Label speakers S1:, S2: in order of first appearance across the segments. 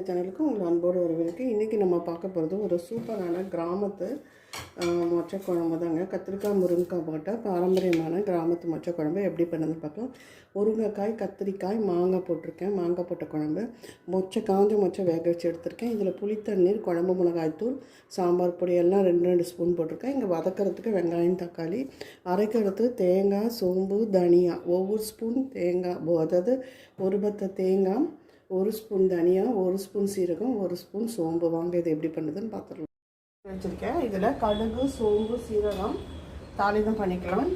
S1: கதை சேனலுக்கு உங்களை அன்போடு வரவேற்கு. இன்றைக்கி நம்ம பார்க்க போகிறது ஒரு சூப்பரான கிராமத்து மொச்சை குழம்பு தாங்க. கத்திரிக்காய் முருங்கைக்காய் போட்டால் பாரம்பரியமான கிராமத்து மொச்சை குழம்பு எப்படி பண்ணுறதுன்னு பார்க்கலாம். முருங்கைக்காய் கத்திரிக்காய் மாங்காய் போட்டிருக்கேன். மாங்காய் போட்ட குழம்பு. மொச்சை காஞ்ச மொச்சை வேக வச்சு எடுத்திருக்கேன். இதில் புளித்தண்ணீர் குழம்பு மிளகாய் தூள் சாம்பார் பொடி எல்லாம் ரெண்டு ரெண்டு ஸ்பூன் போட்டிருக்கேன். இங்கே வதக்கிறதுக்கு வெங்காயம் தக்காளி அரைக்கிறதுக்கு தேங்காய் சோம்பு தனியா. ஒவ்வொரு ஸ்பூன் தேங்காய் அதாவது ஒரு பத்த தேங்காய் ஒரு ஸ்பூன் தனியாக ஒரு ஸ்பூன் சீரகம் ஒரு ஸ்பூன் சோம்பு. வாங்க இது எப்படி பண்ணுதுன்னு பார்த்துடலாம். வச்சுருக்கேன். இதில் கடுகு சோம்பு சீரகம் தாளிதம் பண்ணிக்கலாம்.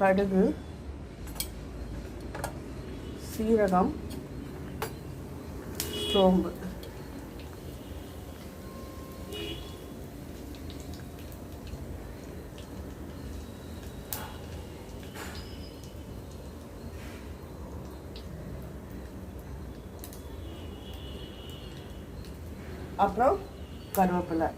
S1: கடுகு சீரகம் சோம்பு. அப்புறம் கருவேப்பிலை.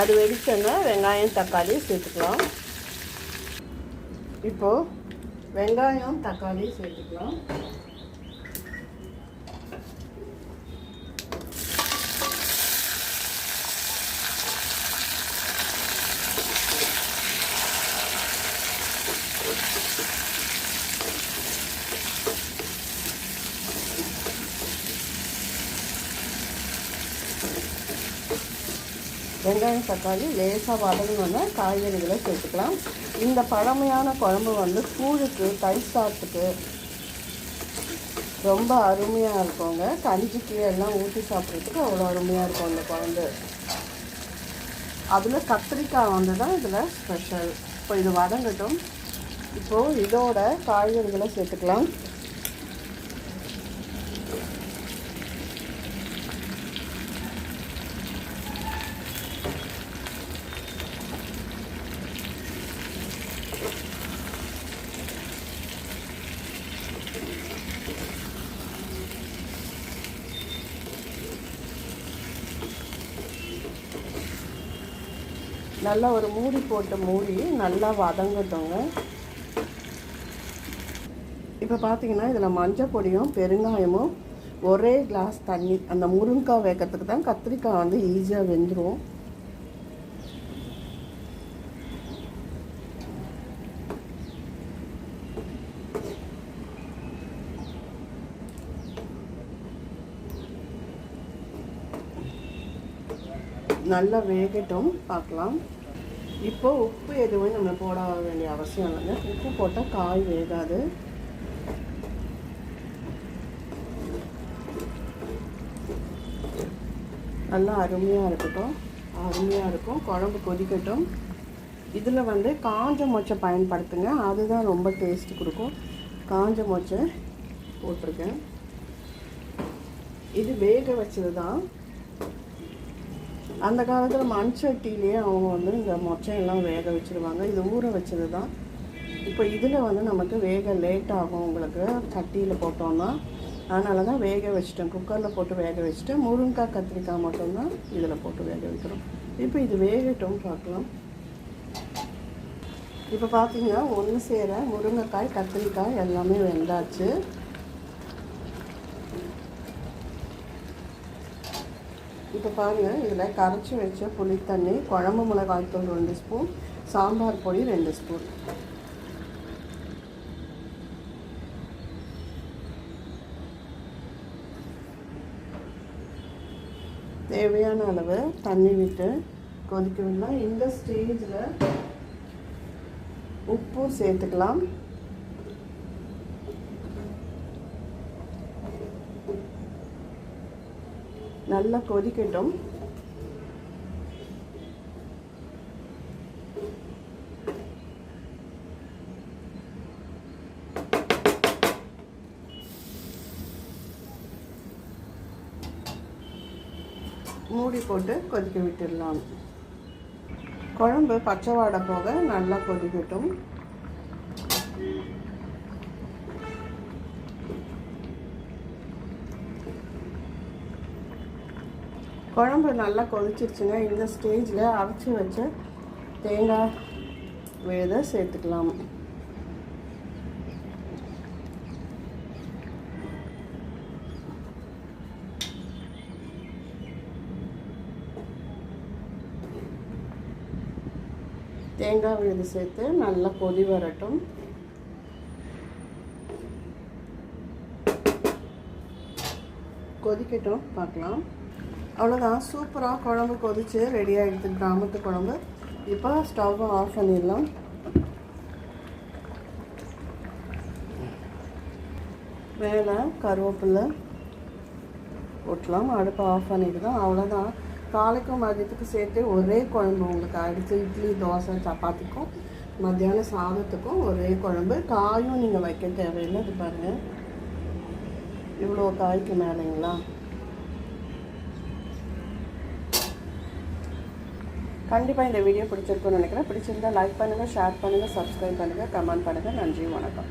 S1: அது வெடிச்சோன்னா வெங்காயம் தக்காளி சேர்த்துக்கலாம். இப்போது வெங்காயம் தக்காளி சேர்த்துக்கலாம். வெங்காயம் தக்காளி லேசாக வதங்கினோன்னா காய்கறிகளை சேர்த்துக்கலாம். இந்த பழமையான குழம்பு வந்து கூழுக்கு தயிர் சாதத்துக்கு ரொம்ப அருமையாக இருக்குங்க. கஞ்சிக்கு எல்லாம் ஊற்றி சாப்பிட்றதுக்கு அவ்வளோ அருமையாக இருக்கும் அந்த குழம்பு. அதில் கத்திரிக்காய் வந்து தான் இதில் ஸ்பெஷல் இப்போ இது வதங்கட்டும். இப்போது இதோட காய்கறிகளை சேர்த்துக்கலாம். நல்லா ஒரு மூடி போட்டு மூடி நல்லா வதங்கட்டோங்க. இப்போ பார்த்தீங்கன்னா இதில் மஞ்சள் பொடியும் பெருங்காயமும் ஒரே கிளாஸ் தண்ணி அந்த முருங்கைக்காய் வேக்கிறதுக்கு தான் கத்திரிக்காய் வந்து ஈஸியாக வெந்துடும் நல்லா வேகட்டும் பார்க்கலாம் இப்போ உப்பு எதுவுமே நம்ம போட வேண்டிய அவசியம் இல்லைங்க. உப்பு போட்டால் காய் வேகாது. நல்லா அருமையாக இருக்கட்டும். அருமையாக இருக்கும். குழம்பு கொதிக்கட்டும். இதில் வந்து காஞ்ச மொச்சை பயன்படுத்துங்க. அதுதான் ரொம்ப டேஸ்ட் கொடுக்கும். காஞ்ச மொச்சை போட்டிருக்கேன். இது வேக வச்சது தான் அந்த காலத்தில் மண் சட்டியிலேயே அவங்க வந்து இந்த மொச்சையெல்லாம் வேக வச்சுருவாங்க. இது ஊற வச்சது தான் இப்போ இதில் வந்து நமக்கு வேக லேட் ஆகும் உங்களுக்கு. சட்டியில் போட்டோம்னா அதனால தான் வேக வச்சுட்டேன். குக்கரில் போட்டு வேக வச்சுட்டேன். முருங்கைக்காய் கத்திரிக்காய் மட்டும்தான் இதில் போட்டு வேக வைக்கிறோம். இப்போ இது வேகட்டும் பார்க்கலாம். இப்போ பார்த்தீங்கன்னா ஒன்று சேர முருங்கைக்காய் கத்திரிக்காய் எல்லாமே வெந்தாச்சு. இப்போ பாருங்கள் இதில் கரைச்சி வச்ச புளித்தண்ணி குழம்பு மிளகாய்த்தூள் ரெண்டு ஸ்பூன் சாம்பார் பொடி ரெண்டு ஸ்பூன். தேவையான அளவு தண்ணி விட்டு கொதிக்கணும்னா இந்த ஸ்டேஜில் உப்பு சேர்த்துக்கலாம். நல்லா கொதிக்கட்டும். மூடி போட்டு கொதிக்க விட்டுடலாம். குழம்பு பச்சை வாடை போக நல்லா கொதிக்கட்டும். குழம்பு நல்லா கொதிச்சிருச்சுங்க. இந்த ஸ்டேஜில் அரைச்சி வச்ச தேங்காய் விழுதை சேர்த்துக்கலாம். தேங்காய் விழுது சேர்த்து நல்லா கொதி வரட்டும். கொதிக்கட்டும் பார்க்கலாம். அவ்வளோதான் சூப்பராக குழம்பு கொதிச்சு ரெடி ஆகிடுது கிராமத்து குழம்பு. இப்போ ஸ்டவ்வை ஆஃப் பண்ணிடலாம். மேலே கருவேப்பிலை போட்டலாம் அடுப்பை ஆஃப் பண்ணிவிடுதான் அவ்வளோதான் காலைக்கும் மதியத்துக்கும் சேர்த்து ஒரே குழம்பு உங்களுக்கு அடித்து இட்லி தோசை சப்பாத்திக்கும் மத்தியான சாதத்துக்கும் ஒரே குழம்பு. காயும் நீங்கள் வைக்க தேவையில்லை. இது பாருங்கள் இவ்வளோ காய்க்கு மேலேங்களா? கண்டிப்பாக இந்த வீடியோ பிடிச்சிருக்குன்னு நினைக்கிறேன். பிடிச்சிருந்தால் லைக் பண்ணுங்கள் ஷேர் பண்ணுங்கள் சப்ஸ்கிரைப் பண்ணுங்கள் கமெண்ட் பண்ணுங்கள் நன்றி வணக்கம்.